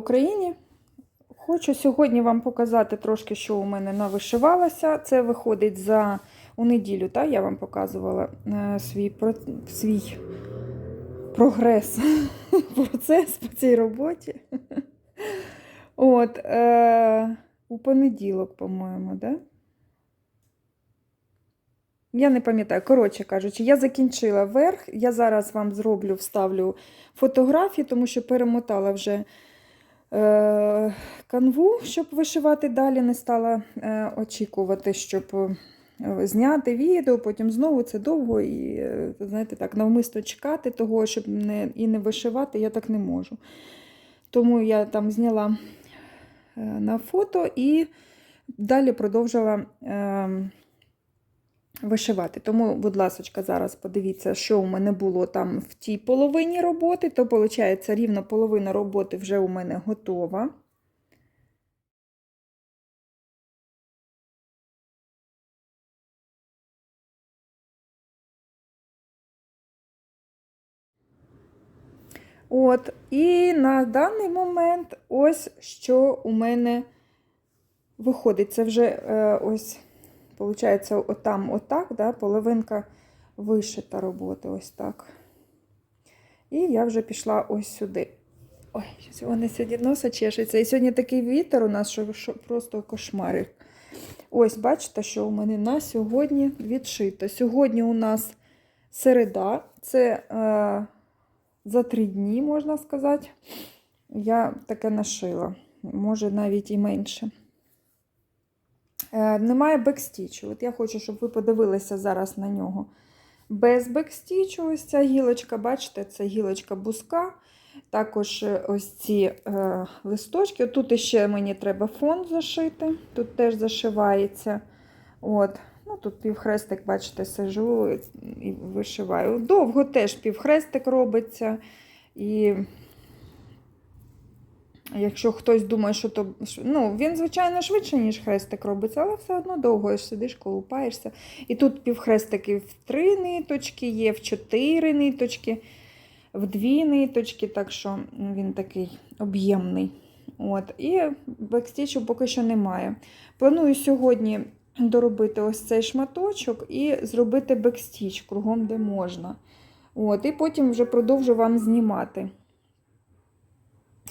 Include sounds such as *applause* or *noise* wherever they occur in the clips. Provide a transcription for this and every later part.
Україні! Хочу сьогодні вам показати трошки, що у мене навишивалося. Це виходить за у неділю, та, я вам показувала е, свій, свій прогрес, *laughs* процес по цій роботі. От, е, у понеділок, по-моєму, да? Я не пам'ятаю, коротше кажучи, я закінчила верх. Я зараз вам зроблю, вставлю фотографії, тому що перемотала вже канву, щоб вишивати далі. Не стала е, очікувати, щоб е, зняти відео, потім знову це довго і, е, знаєте, так, навмисно чекати того, щоб не, і не вишивати, я так не можу. Тому я там зняла е, на фото і далі продовжила. Вишивати. Тому, будь ласка, зараз подивіться, що у мене було там в тій половині роботи, то, виходить, рівно половина роботи вже у мене готова. От, і на даний момент ось що у мене виходить. Це вже е, ось Получається, отам, отак, да, половинка вишита роботи, ось так. І я вже пішла ось сюди. Ой, вони сьогодні носа чешеться. І сьогодні такий вітер у нас, що просто кошмарик. Ось, бачите, що у мене на сьогодні відшито. Сьогодні у нас середа, це е, за три дні, можна сказати. Я таке нашила, може навіть і менше. Е, Немає бекстічу. От я хочу, щоб ви подивилися зараз на нього. Без бекстічу, ось ця гілочка, бачите, це гілочка буска. Також е, ось ці е, листочки. Тут ще мені треба фон зашити, тут теж зашивається. От. Ну, Тут півхрестик, бачите, сижу і вишиваю. Довго теж півхрестик робиться. І Якщо хтось думає, що то. Ну, він, звичайно, швидше, ніж хрестик робиться, але все одно довго сидиш, колупаєшся. І тут півхрестики в три ниточки, є в чотири ниточки, в дві ниточки, так що він такий об'ємний. От. І бекстічу поки що немає. Планую сьогодні доробити ось цей шматочок і зробити бекстіч кругом, де можна. От. І потім вже продовжу вам знімати.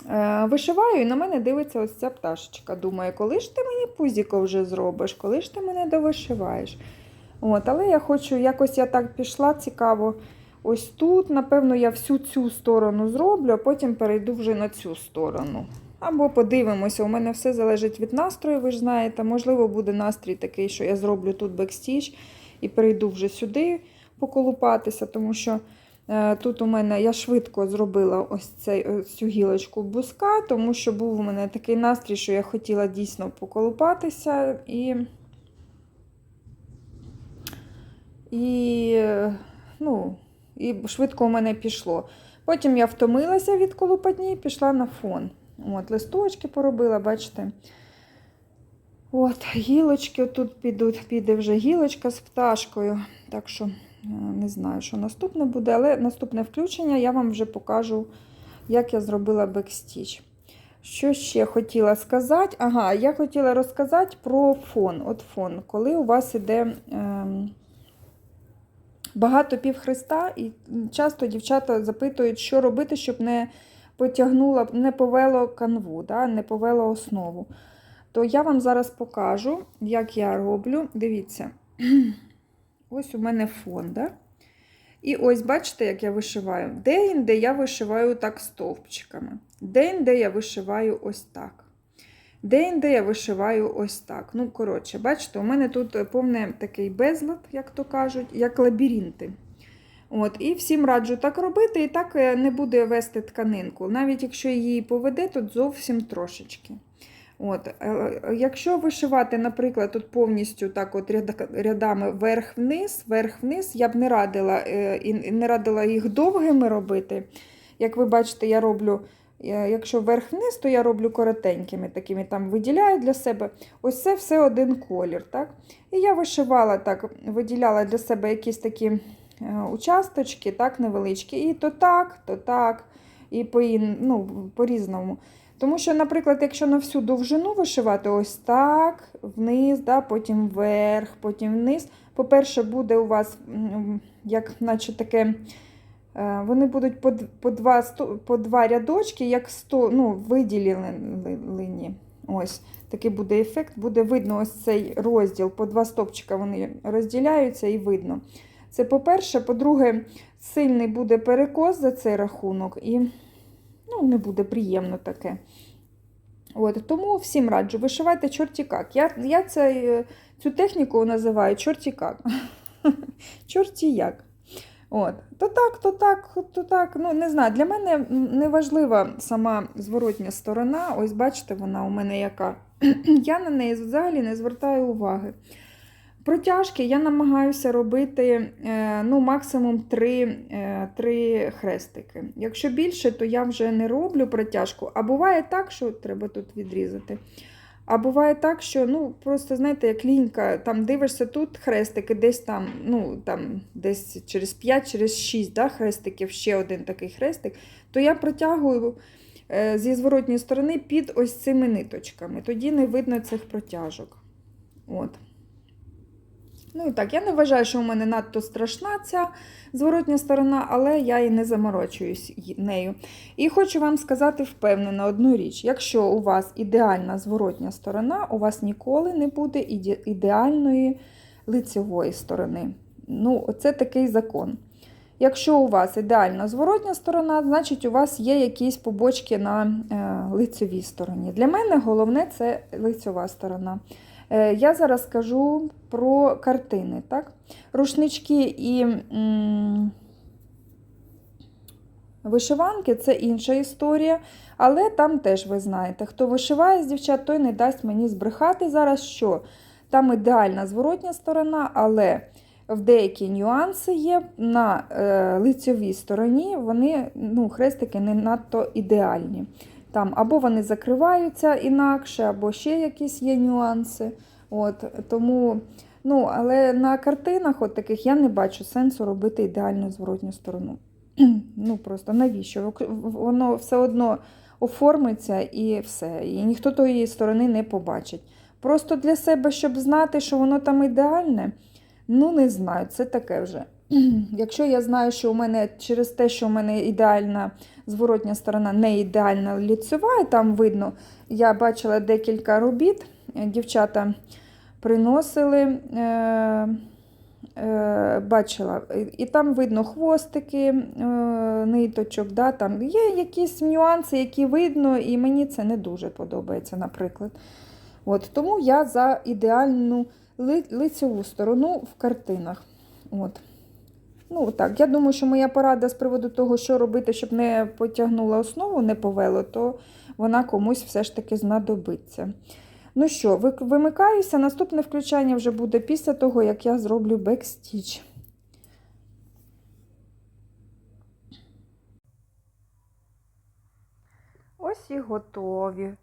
Е, Вишиваю, і на мене дивиться ось ця пташечка. Думає, коли ж ти мені пузіко вже зробиш, коли ж ти мене довишиваєш. От, Але я хочу, якось я так пішла, цікаво. Ось тут, напевно, я всю цю сторону зроблю, а потім перейду вже на цю сторону. Або подивимося, у мене все залежить від настрою, ви ж знаєте. Можливо, буде настрій такий, що я зроблю тут бекстіч і перейду вже сюди поколупатися, тому що. Е, Тут у мене я швидко зробила ось цей, ось цю гілочку буска, тому що був у мене такий настрій, що я хотіла дійсно поколупатися і, і, ну, і швидко у мене пішло. Потім я втомилася від колупатні і пішла на фон. От, Листочки поробила, бачите. От, Гілочки тут підуть, піде вже гілочка з пташкою. Так що не знаю, що наступне буде, але наступне включення я вам вже покажу, як я зробила бекстіч. Що ще хотіла сказати? Ага, я хотіла розказати про фон. От фон, коли у вас іде ем, багато півхреста, і часто дівчата запитують, що робити, щоб не потягнуло, не повело канву, да, не повело основу. То я вам зараз покажу, як я роблю. Дивіться. *clears throat* Ось у мене фон, да? І ось, бачите, як я вишиваю. Де-інде я вишиваю так стовпчиками. Де-інде я вишиваю ось так. Де-інде я вишиваю ось так. Ну, коротше, бачите, у мене тут повний такий безлад, як то кажуть, як лабіринти. От, І всім раджу так робити, і так не буде вести тканинку. Навіть якщо її поведе, тут зовсім трошечки. От, е, Якщо вишивати, наприклад, тут повністю так от рядами вверх-вниз, вверх-вниз, я б не радила е, і не радила їх довгими робити. Як ви бачите, я роблю, е, якщо вверх-вниз, то я роблю коротенькими, такими там виділяю для себе. Ось це все один колір. так? І я вишивала так, виділяла для себе якісь такі участочки, так, невеличкі. І то так, то так, і по-різному. Ну, по Тому що, наприклад, якщо на всю довжину вишивати ось так, вниз, да, потім вверх, потім вниз. По-перше, буде у вас, як наче таке, е, вони будуть по, по, два, по два рядочки, як сто, ну, виділені. Ось такий буде ефект, буде видно ось цей розділ, по два стопчика вони розділяються і видно. Це по-перше, по-друге, сильний буде перекос за цей рахунок, і ну, не буде приємно таке. От, тому всім раджу, вишивайте чорті як. Я, я це, цю техніку називаю чорті як. *laughs* чорті як. От. То так, то так, то так. Ну, не знаю, для мене не важлива сама зворотня сторона. Ось бачите, вона у мене яка. *clears throat* я на неї взагалі не звертаю уваги. Протяжки я намагаюся робити е, ну, максимум 3, е, 3 хрестики. Якщо більше, то я вже не роблю протяжку. А буває так, що треба тут відрізати. А буває так, що ну, просто, знаєте, як лінька, там дивишся тут хрестики, десь там, ну, там, десь через 5, через 6 да, хрестиків, ще один такий хрестик, то я протягую е, зі зворотньої сторони під ось цими ниточками. Тоді не видно цих протяжок. От. Ну і так, я не вважаю, що у мене надто страшна ця зворотня сторона, але я і не заморочуюсь нею. І хочу вам сказати впевнено одну річ: якщо у вас ідеальна зворотня сторона, у вас ніколи не буде іде- ідеальної лицевої сторони. Ну, це такий закон. Якщо у вас ідеальна зворотня сторона, значить у вас є якісь побочки на е, лицевій стороні. Для мене головне це лицьова сторона. Е, Я зараз скажу про картини. Так? Рушнички і м, вишиванки це інша історія, але там теж ви знаєте, хто вишиває з дівчат, той не дасть мені збрехати зараз, що там ідеальна зворотня сторона, але в деякі нюанси є на е, лицьовій стороні, вони, ну, хрестики не надто ідеальні. Там або вони закриваються інакше, або ще якісь є нюанси. От, тому, ну, але на картинах от таких я не бачу сенсу робити ідеальну зворотню сторону. *clears throat* ну просто навіщо? Воно все одно оформиться і все. І ніхто тої сторони не побачить. Просто для себе, щоб знати, що воно там ідеальне, ну не знаю, це таке вже. *clears throat* Якщо я знаю, що у мене через те, що у мене ідеальна зворотня сторона, не ідеальна ліцева, і там видно, я бачила декілька робіт, е, дівчата приносили, е, е, бачила, і там видно хвостики е, ниточок, да, там є якісь нюанси, які видно, і мені це не дуже подобається, наприклад. От, тому я за ідеальну ли, лицеву сторону в картинах. От. Ну, так, Я думаю, що моя порада з приводу того, що робити, щоб не потягнула основу, не повело, то вона комусь все ж таки знадобиться. Ну що, вимикаюся. Наступне включання вже буде після того, як я зроблю бекстіч. Ось і готові.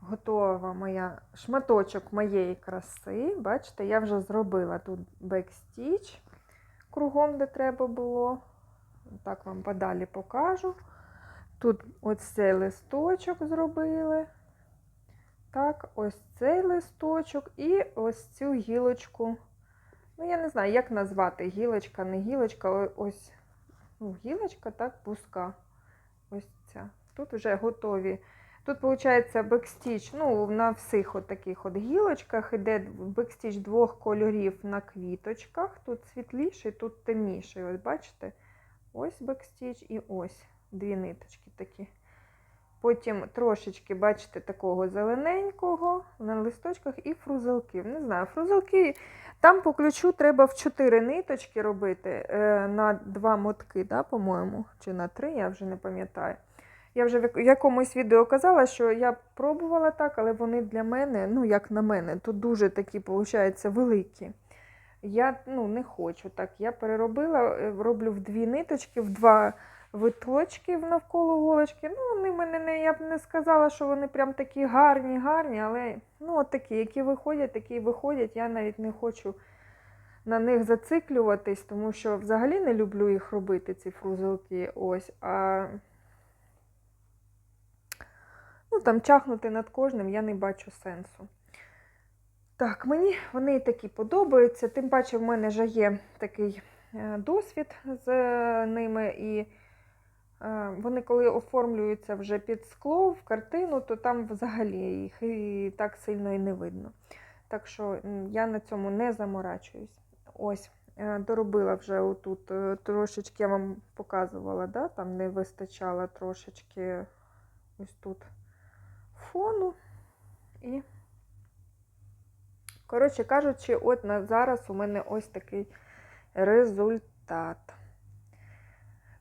Готова моя шматочок моєї краси. Бачите, я вже зробила тут бекстіч кругом, де треба було. Так вам подалі покажу. Тут ось цей листочок зробили. Так, ось цей листочок і ось цю гілочку. Ну, я не знаю, як назвати гілочка, не гілочка, ось ну, гілочка, так, пуска. Ось ця. Тут вже готові. Тут, виходить, бекстіч, ну, на всіх от таких от гілочках іде бекстіч двох кольорів на квіточках. Тут світліший, тут темніший. Ось бачите? Ось бекстіч і ось дві ниточки такі. Потім трошечки, бачите, такого зелененького на листочках і фрузелків. Не знаю, фрузелки там по ключу треба в 4 ниточки робити е, на 2 мотки, да, по-моєму, чи на 3, я вже не пам'ятаю. Я вже в якомусь відео казала, що я пробувала так, але вони для мене, ну як на мене, тут дуже такі, виходить, великі. Я ну, не хочу так. Я переробила, е, роблю в дві ниточки, в два виточки навколо голочки. Ну, вони мене не, я б не сказала, що вони прям такі гарні, гарні, але ну, от такі, які виходять, такі виходять. Я навіть не хочу на них зациклюватись, тому що взагалі не люблю їх робити, ці фрузелки. Ось. А... Ну, там чахнути над кожним я не бачу сенсу. Так, мені вони такі подобаються. Тим паче, в мене вже є такий е, досвід з е, ними. І е, вони, коли оформлюються вже під скло в картину, то там взагалі їх і так сильно і не видно. Так що я на цьому не заморачуюсь. Ось, доробила вже отут трошечки, я вам показувала, да? там не вистачало трошечки ось тут фону. І, коротше кажучи, от на зараз у мене ось такий результат.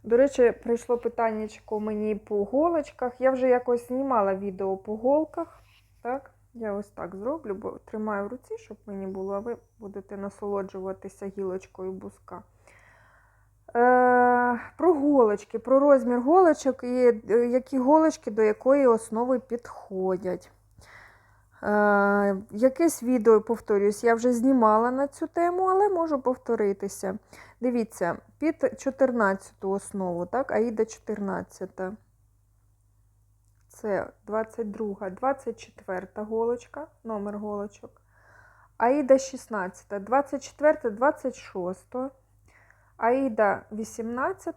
До речі, прийшло питання мені по голочках. Я вже якось знімала відео по голках. Так? Я ось так зроблю, бо тримаю в руці, щоб мені було, а ви будете насолоджуватися гілочкою бузка. Е, про голочки, про розмір голочок і е, які голочки до якої основи підходять. Е, якесь відео, повторюсь, я вже знімала на цю тему, але можу повторитися. Дивіться, під 14 основу, так, Аїда 14. Це 22, 24 голочка, номер голочок. Аїда 16, 24, 26. Аїда 18,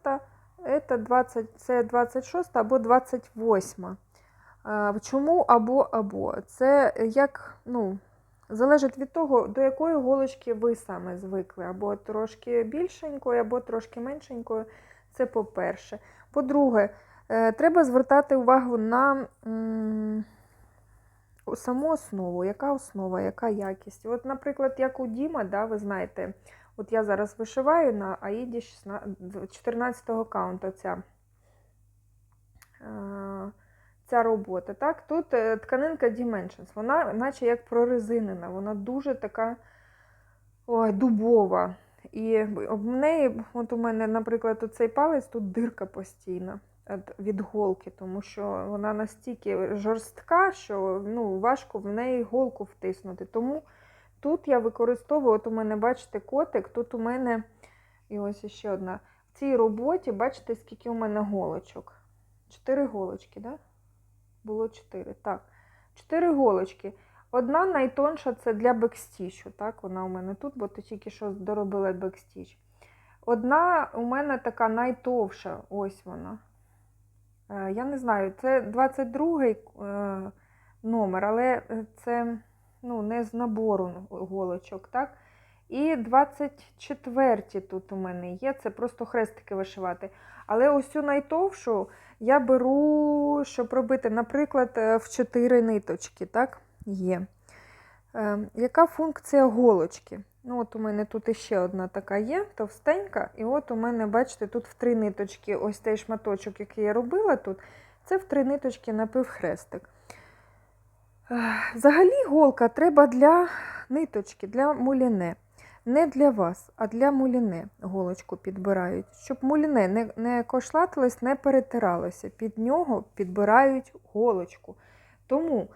це 20, це 26 або 28. Чому або або? Це як, ну, залежить від того, до якої голочки ви саме звикли. Або трошки більшенькою, або трошки меншенькою. Це по-перше. По-друге, е, треба звертати увагу на м, саму основу. Яка основа, яка якість. От, наприклад, як у Діма, да, ви знаєте, От я зараз вишиваю на Аїді 14 каунта ця, е, ця робота. Так? Тут е, тканинка Dimensions, вона наче як прорезинена, вона дуже така ой, дубова. І в неї, от у мене, наприклад, оцей палець, тут дирка постійна від голки, тому що вона настільки жорстка, що ну, важко в неї голку втиснути. Тому Тут я використовую, от у мене, бачите, котик, тут у мене, і ось ще одна. В цій роботі, бачите, скільки у мене голочок. Чотири голочки, да? Було чотири. Так. Чотири голочки. Одна найтонша це для бекстічу. Так, вона у мене тут, бо ти тільки що доробила бекстіч. Одна у мене така найтовша, ось вона. Е, я не знаю, це 22 й е, номер, але це ну, не з набору голочок, так? І 24 тут у мене є, це просто хрестики вишивати. Але ось цю найтовшу я беру, щоб робити, наприклад, е, в 4 ниточки, так, є. Е, Яка функція голочки? Ну, от У мене тут іще одна така є, товстенька. І от у мене, бачите, тут в три ниточки ось цей шматочок, який я робила тут, це в три ниточки напівхрестик. Взагалі голка треба для ниточки, для муліне. Не для вас, а для муліне голочку підбирають. Щоб муліне не не кошлатилось, не перетиралося. Під нього підбирають голочку. Тому,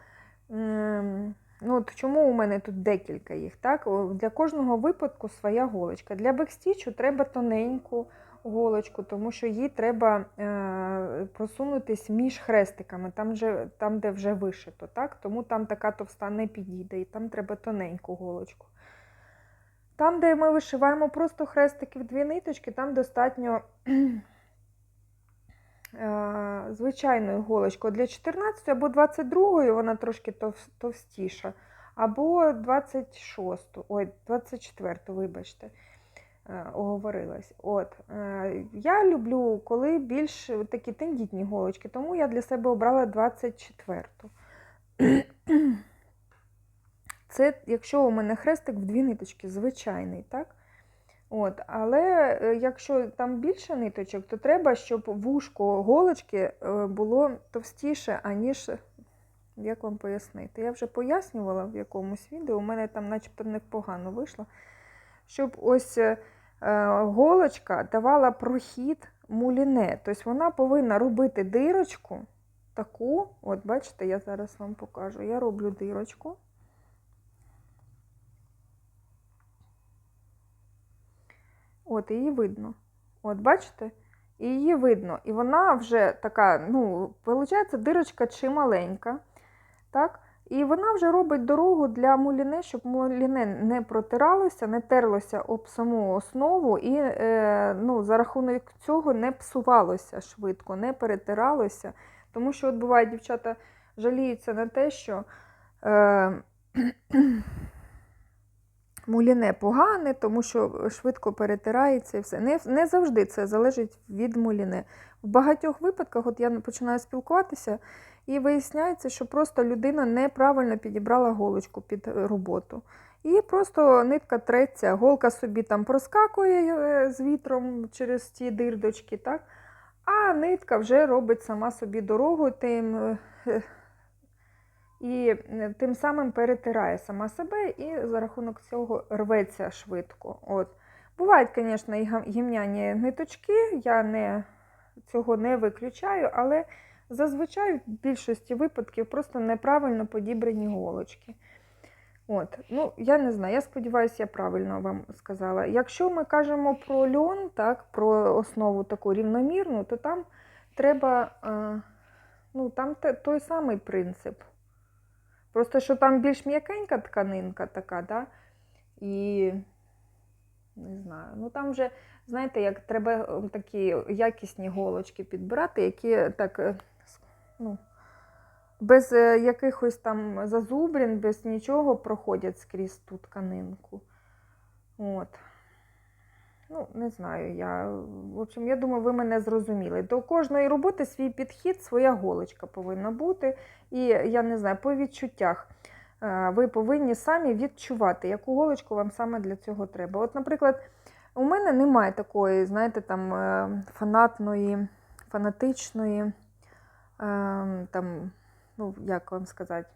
ну, от чому у мене тут декілька їх? так? Для кожного випадку своя голочка. Для бекстічу треба тоненьку голочку, тому що їй треба е, просунутись між хрестиками, там, же, там де вже вишито. так? Тому там така товста не підійде, і там треба тоненьку голочку. Там, де ми вишиваємо просто хрестики в дві ниточки, там достатньо е, звичайною голочкою. Для 14 або 22 вона трошки тов, товстіша, або 26, ой, 24, вибачте. Е, оговорилась. От, е, Я люблю, коли більш такі тендітні голочки, тому я для себе обрала 24-ту. Це, якщо у мене хрестик в дві ниточки, звичайний, так? От, Але е, якщо там більше ниточок, то треба, щоб вушко голочки було товстіше, аніж, як вам пояснити. Я вже пояснювала в якомусь відео, у мене там начебто непогано вийшло. Щоб ось голочка давала прохід муліне. Тобто вона повинна робити дирочку таку, от бачите, я зараз вам покажу. Я роблю дирочку. От, її видно. От, бачите? І її видно. І вона вже така, ну, виходить, дирочка чималенька. Так? І вона вже робить дорогу для муліне, щоб муліне не протиралося, не терлося об саму основу і е, ну, за рахунок цього не псувалося швидко, не перетиралося. Тому що от буває, дівчата жаліються на те, що е, муліне погане, тому що швидко перетирається і все. Не, не завжди це залежить від муліне. В багатьох випадках, от я починаю спілкуватися, і виясняється, що просто людина неправильно підібрала голочку під е, роботу. І просто нитка треться, голка собі там проскакує е, з вітром через ті дирдочки, так? а нитка вже робить сама собі дорогу тим, е, е, і е, тим самим перетирає сама себе і за рахунок цього рветься швидко. От. Бувають, звісно, і гімняні ниточки, я не, цього не виключаю, але зазвичай в більшості випадків просто неправильно подібрані голочки. От, ну, я не знаю, я сподіваюся, я правильно вам сказала. Якщо ми кажемо про льон, так, про основу таку рівномірну, то там треба, е, ну, там той самий принцип. Просто що там більш м'якенька тканинка така, да? і не знаю, ну там вже, знаєте, як треба е, такі якісні голочки підбирати, які так, е, ну, без е, якихось там зазубрин, без нічого проходять скрізь ту тканинку. От. Ну, не знаю, я. В общем, я думаю, ви мене зрозуміли. До кожної роботи свій підхід, своя голочка повинна бути. І я не знаю, по відчуттях е, ви повинні самі відчувати, яку голочку вам саме для цього треба. От, наприклад, у мене немає такої, знаєте, там е, фанатної, фанатичної, е, там, ну, як вам сказати.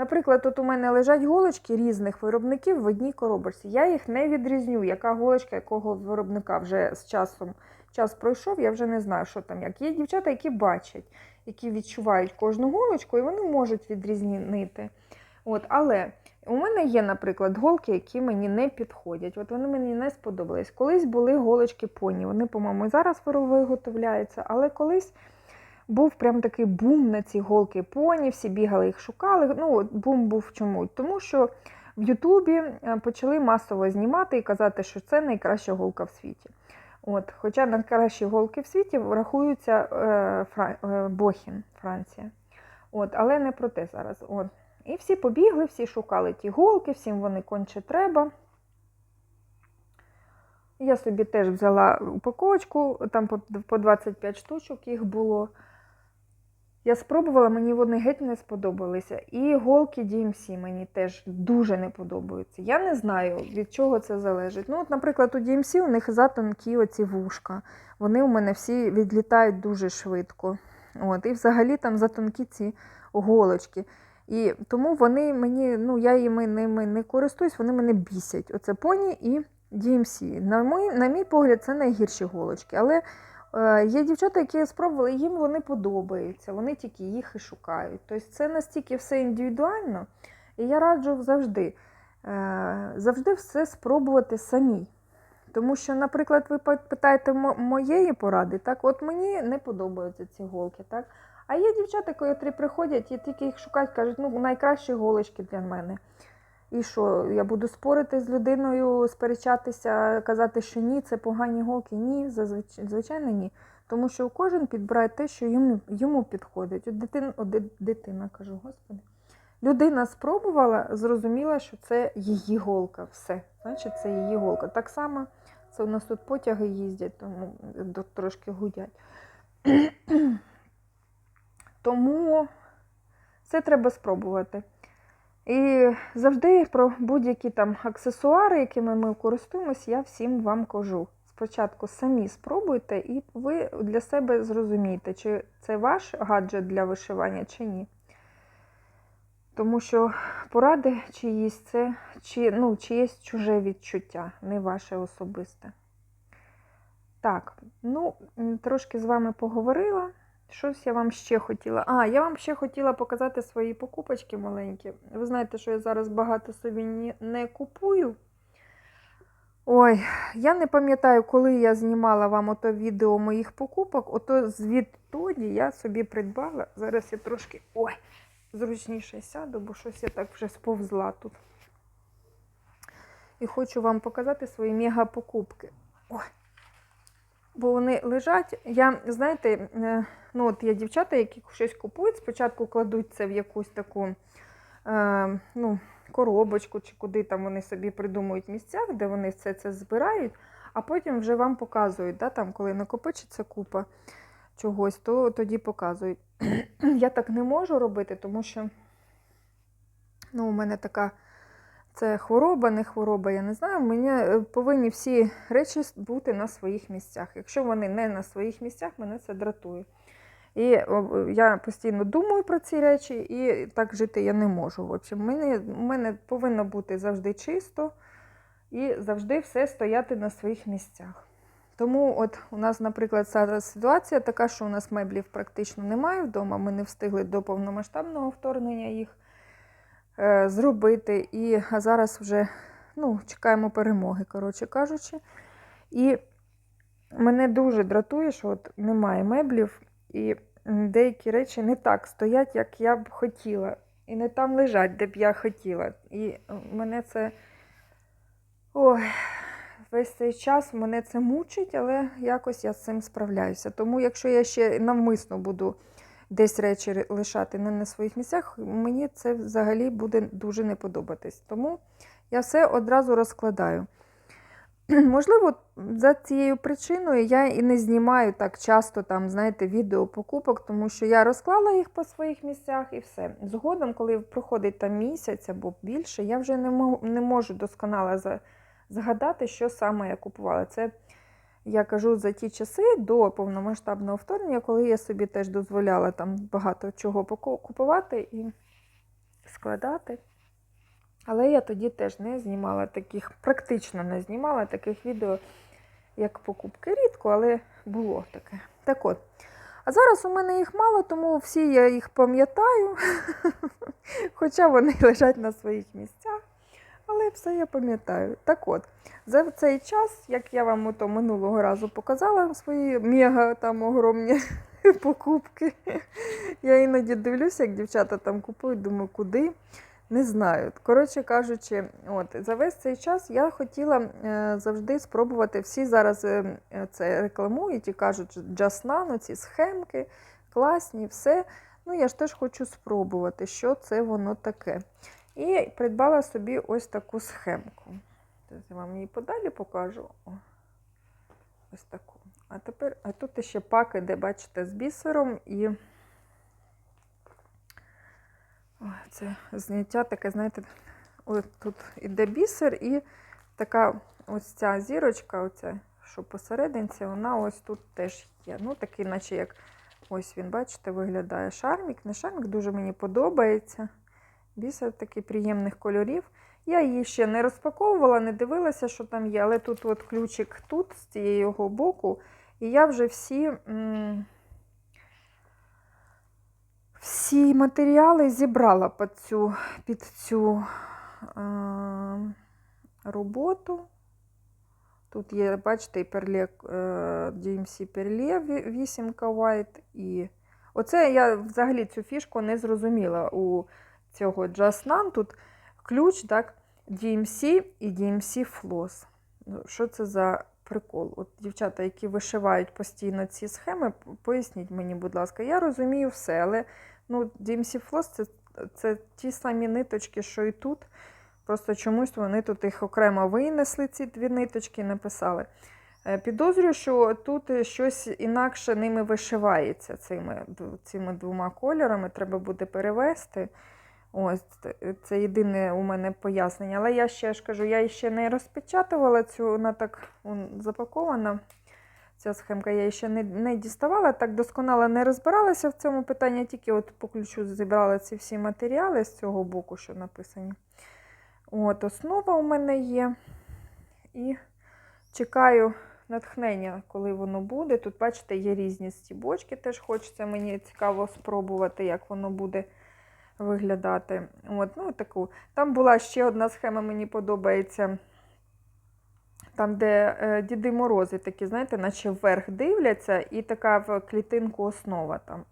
Наприклад, тут у мене лежать голочки різних виробників в одній коробочці. Я їх не відрізню, яка голочка якого виробника вже з часом час пройшов, я вже не знаю, що там як. Є дівчата, які бачать, які відчувають кожну голочку, і вони можуть відрізнити. От, але у мене є, наприклад, голки, які мені не підходять. От вони мені не сподобались. Колись були голочки поні. Вони, по-моєму, зараз виготовляються, але колись був прям такий бум на ці голки поні, всі бігали їх шукали. Ну, бум був чому? Тому що в Ютубі е, почали масово знімати і казати, що це найкраща голка в світі. От, хоча найкращі голки в світі рахуються е, Фра... е, Бохін, Франція. От, але не про те зараз. От. І всі побігли, всі шукали ті голки, всім вони конче треба. Я собі теж взяла упаковочку, там по- по 25 штучок їх було. Я спробувала, мені вони геть не сподобалися. І голки DMC мені теж дуже не подобаються. Я не знаю, від чого це залежить. Ну, от, наприклад, у DMC у них затонкі оці вушка. Вони у мене всі відлітають дуже швидко. От, і взагалі там затонкі ці голочки. І тому вони мені, ну я їми ними не користуюсь, вони мене бісять. Оце поні і DMC. На мій, на мій погляд, це найгірші голочки. Але є дівчата, які спробували, їм вони подобаються, вони тільки їх і шукають. Тобто це настільки все індивідуально. І я раджу завжди, е, завжди все спробувати самі. Тому що, наприклад, ви питаєте моєї поради, так, от мені не подобаються ці голки, так? А є дівчата, котрі приходять і тільки їх шукають, кажуть, ну найкращі голочки для мене. І що, я буду спорити з людиною, сперечатися, казати, що ні, це погані голки. Ні, звичайно, ні. Тому що кожен підбирає те, що йому, йому підходить. От дитина, от дитина, кажу, господи. Людина спробувала, зрозуміла, що це її голка. Все. Значить, це її голка. Так само це у нас тут потяги їздять, тому трошки гудять. *clears throat* Тому це треба спробувати. І завжди про будь-які там аксесуари, якими ми користуємося, я всім вам кажу. Спочатку самі спробуйте, і ви для себе зрозумієте, чи це ваш гаджет для вишивання, чи ні. Тому що поради чиїсь це чи, ну, чиєсь чуже відчуття, не ваше особисте. Так, ну, трошки з вами поговорила. Щось я вам ще хотіла. А, я вам ще хотіла показати свої покупочки маленькі. Ви знаєте, що я зараз багато собі не купую. Ой, я не пам'ятаю, коли я знімала вам ото відео моїх покупок, ото звідтоді я собі придбала. Зараз я трошки ой, зручніше сяду, бо щось я так вже сповзла тут. І хочу вам показати свої мега-покупки. Ой. Бо вони лежать. Я, знаєте, е, ну от є дівчата, які щось купують, спочатку кладуть це в якусь таку е, ну, коробочку, чи куди там вони собі придумують місцях, де вони все це збирають, а потім вже вам показують, да, там, коли накопичиться купа чогось, то тоді показують. *clears throat* Я так не можу робити, тому що ну, у мене така це хвороба, не хвороба, я не знаю. Мені е, повинні всі речі бути на своїх місцях. Якщо вони не на своїх місцях, мене це дратує. І я постійно думаю про ці речі, і так жити я не можу. В общем, мене, у мене повинно бути завжди чисто і завжди все стояти на своїх місцях. Тому от у нас, наприклад, зараз ситуація така, що у нас меблів практично немає вдома. Ми не встигли до повномасштабного вторгнення їх зробити. І зараз вже ну, чекаємо перемоги, коротше кажучи. І мене дуже дратує, що от немає меблів, і деякі речі не так стоять, як я б хотіла. І не там лежать, де б я хотіла. І е, мене це. Ой, весь цей час мене це мучить, але якось я з цим справляюся. Тому, якщо я ще навмисно буду десь речі лишати не на своїх місцях, мені це взагалі буде дуже не подобатись. Тому я все одразу розкладаю. *clears throat* Можливо, за цією причиною я і не знімаю так часто там, знаєте, відео покупок, тому що я розклала їх по своїх місцях і все. Згодом, коли проходить там місяць або більше, я вже не, можу досконало згадати, що саме я купувала. Це я кажу за ті часи до повномасштабного вторгнення, коли я собі теж дозволяла там багато чого купувати і складати. Але я тоді теж не знімала таких, практично не знімала таких відео, як покупки. Рідко, але було таке. Так от. А зараз у мене їх мало, тому всі я їх пам'ятаю. *laughs* Хоча вони лежать на своїх місцях. Але все я пам'ятаю. Так от, за цей час, як я вам ото минулого разу показала свої мега там огромні *laughs* покупки, я іноді дивлюся, як дівчата там купують, думаю, куди. Не знаю. Коротше кажучи, от за весь цей час я хотіла е, завжди спробувати. Всі зараз е, це рекламують і кажуть, Nano, ці схемки класні, все. Ну, я ж теж хочу спробувати, що це воно таке. І придбала собі ось таку схемку. Я вам її подалі покажу. Ось таку. А тепер, а тут ще пак іде, бачите, з бісером і. Це зняття таке, знаєте, от тут іде бісер, і така ось ця зірочка, оця, що посерединці, вона ось тут теж є. Ну, такий, наче як ось він, бачите, виглядає шармік. Не шармік, дуже мені подобається. Бісер такий приємних кольорів. Я її ще не розпаковувала, не дивилася, що там є, але тут от ключик тут, з цієї боку, і я вже всі. всі матеріали зібрала під цю, під цю е, роботу. Тут є, бачите, і перле, е, DMC перле 8 White. І оце я взагалі цю фішку не зрозуміла у цього Just None. Тут ключ, так, DMC і DMC Floss. Ну, Що це за прикол? От дівчата, які вишивають постійно ці схеми, поясніть мені, будь ласка, я розумію все, але ну, DMC Floss це, це ті самі ниточки, що і тут. Просто чомусь вони тут їх окремо винесли, ці дві ниточки, написали. Е, Підозрюю, що тут щось інакше ними вишивається цими, цими двома кольорами. Треба буде перевести. Ось це- це єдине у мене пояснення. Але я ще ж кажу, я ще не розпечатувала цю, вона так он, запакована. Ця схемка я ще не, не діставала, так досконало не розбиралася в цьому питанні, тільки от по ключу зібрала ці всі матеріали з цього боку, що написані. От, основа у мене є. І чекаю натхнення, коли воно буде. Тут, бачите, є різні стібочки, теж хочеться мені цікаво спробувати, як воно буде виглядати. От, ну, таку. Там була ще одна схема, мені подобається. там, де е, Діди Морози такі, знаєте, наче вверх дивляться, і така в клітинку основа там.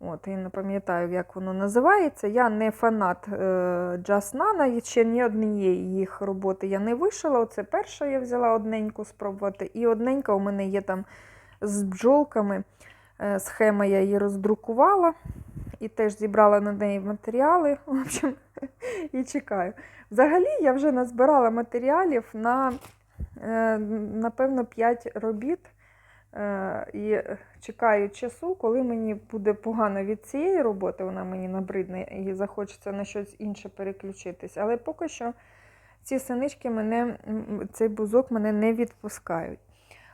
От, я не пам'ятаю, як воно називається. Я не фанат е, Джаснана, ще ні однієї їх роботи я не вишила. Оце перша я взяла одненьку спробувати. І одненька у мене є там з бджолками. Е, схема я її роздрукувала і теж зібрала на неї матеріали. В общем, *laughs* і чекаю. Взагалі, я вже назбирала матеріалів на, е, напевно, 5 робіт. Е, І чекаю часу, коли мені буде погано від цієї роботи, вона мені набридне і захочеться на щось інше переключитись. Але поки що ці синички мене, цей бузок мене не відпускають.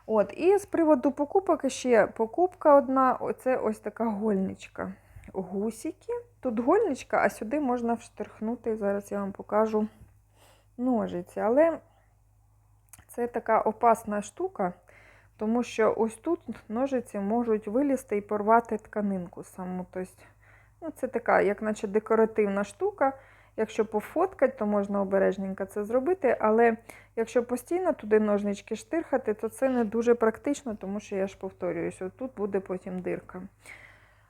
От, і з приводу покупок ще покупка одна це ось така гольничка. Гусики. Тут гольничка, а сюди можна вштрихнути. Зараз я вам покажу ножиці. Але це така опасна штука, тому що ось тут ножиці можуть вилізти і порвати тканинку саму. Тобто, ну, це така, як наче декоративна штука. Якщо пофоткати, то можна обережненько це зробити. Але якщо постійно туди ножнички штирхати, то це не дуже практично, тому що я ж повторююсь, тут буде потім дирка.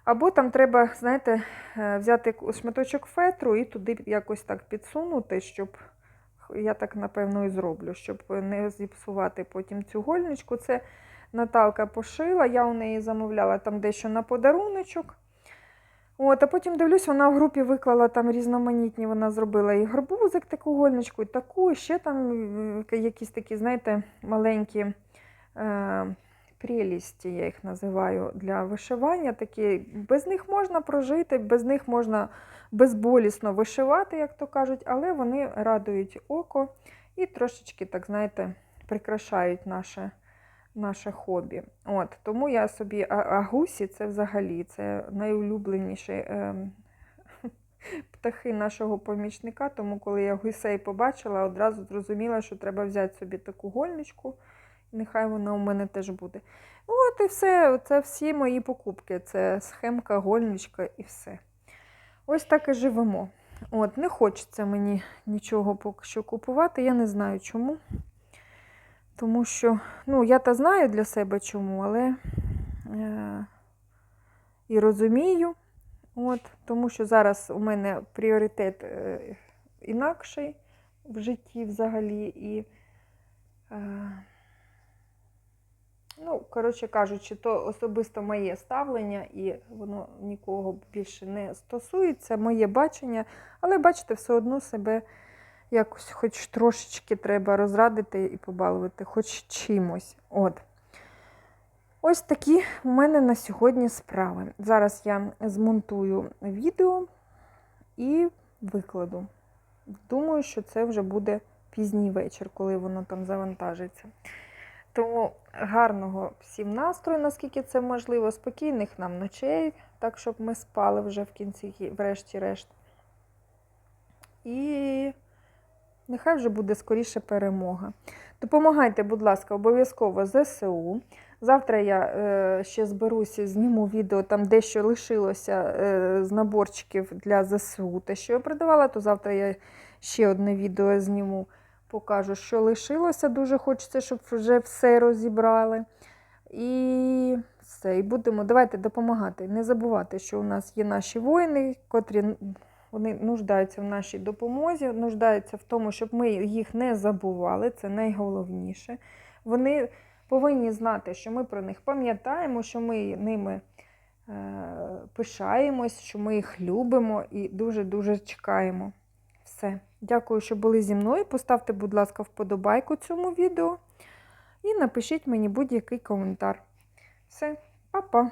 Або там треба, знаєте, е, взяти шматочок фетру і туди якось так підсунути, щоб я так напевно і зроблю, щоб не зіпсувати потім цю гольничку. Це Наталка пошила, я у неї замовляла там дещо на подаруночок. От, а потім дивлюсь, вона в групі виклала там різноманітні, вона зробила і гарбузик, таку гольничку, і таку, і ще там е, якісь такі, знаєте, маленькі е, прелісті, я їх називаю, для вишивання. Такі, Без них можна прожити, без них можна безболісно вишивати, як то кажуть, але вони радують око і трошечки, так знаєте, прикрашають наше наше хобі. От, Тому я собі, а, гусі це взагалі це найулюбленіші е, *laughs* птахи нашого помічника. Тому, коли я гусей побачила, одразу зрозуміла, що треба взяти собі таку гольничку, нехай вона у мене теж буде. От і все, це всі мої покупки. Це схемка, гольничка і все. Ось так і живемо. От, Не хочеться мені нічого поки що купувати, я не знаю чому. Тому що, ну, я та знаю для себе чому, але е, і розумію. От, Тому що зараз у мене пріоритет е, інакший в житті взагалі. І, е, ну, коротше кажучи, то особисто моє ставлення, і воно нікого більше не стосується, моє бачення, але бачите, все одно себе якось хоч трошечки треба розрадити і побалувати, хоч чимось. От. Ось такі у мене на сьогодні справи. Зараз я змонтую відео і викладу. Думаю, що це вже буде пізній вечір, коли воно там завантажиться. Тому гарного всім настрою, наскільки це можливо, спокійних нам ночей, так, щоб ми спали вже в кінці, врешті-решт. І Нехай вже буде скоріше перемога. Допомагайте, будь ласка, обов'язково ЗСУ. Завтра я е, ще зберуся, зніму відео, там дещо лишилося е, з наборчиків для ЗСУ. Те, що я продавала, то завтра я ще одне відео зніму, покажу, що лишилося. Дуже хочеться, щоб вже все розібрали. І все, і будемо. Давайте допомагати. Не забувати, що у нас є наші воїни, котрі вони нуждаються в нашій допомозі, нуждаються в тому, щоб ми їх не забували, це найголовніше. Вони повинні знати, що ми про них пам'ятаємо, що ми ними е, пишаємось, що ми їх любимо і дуже-дуже чекаємо. Все. Дякую, що були зі мною. Поставте, будь ласка, вподобайку цьому відео і напишіть мені будь-який коментар. Все, па-па!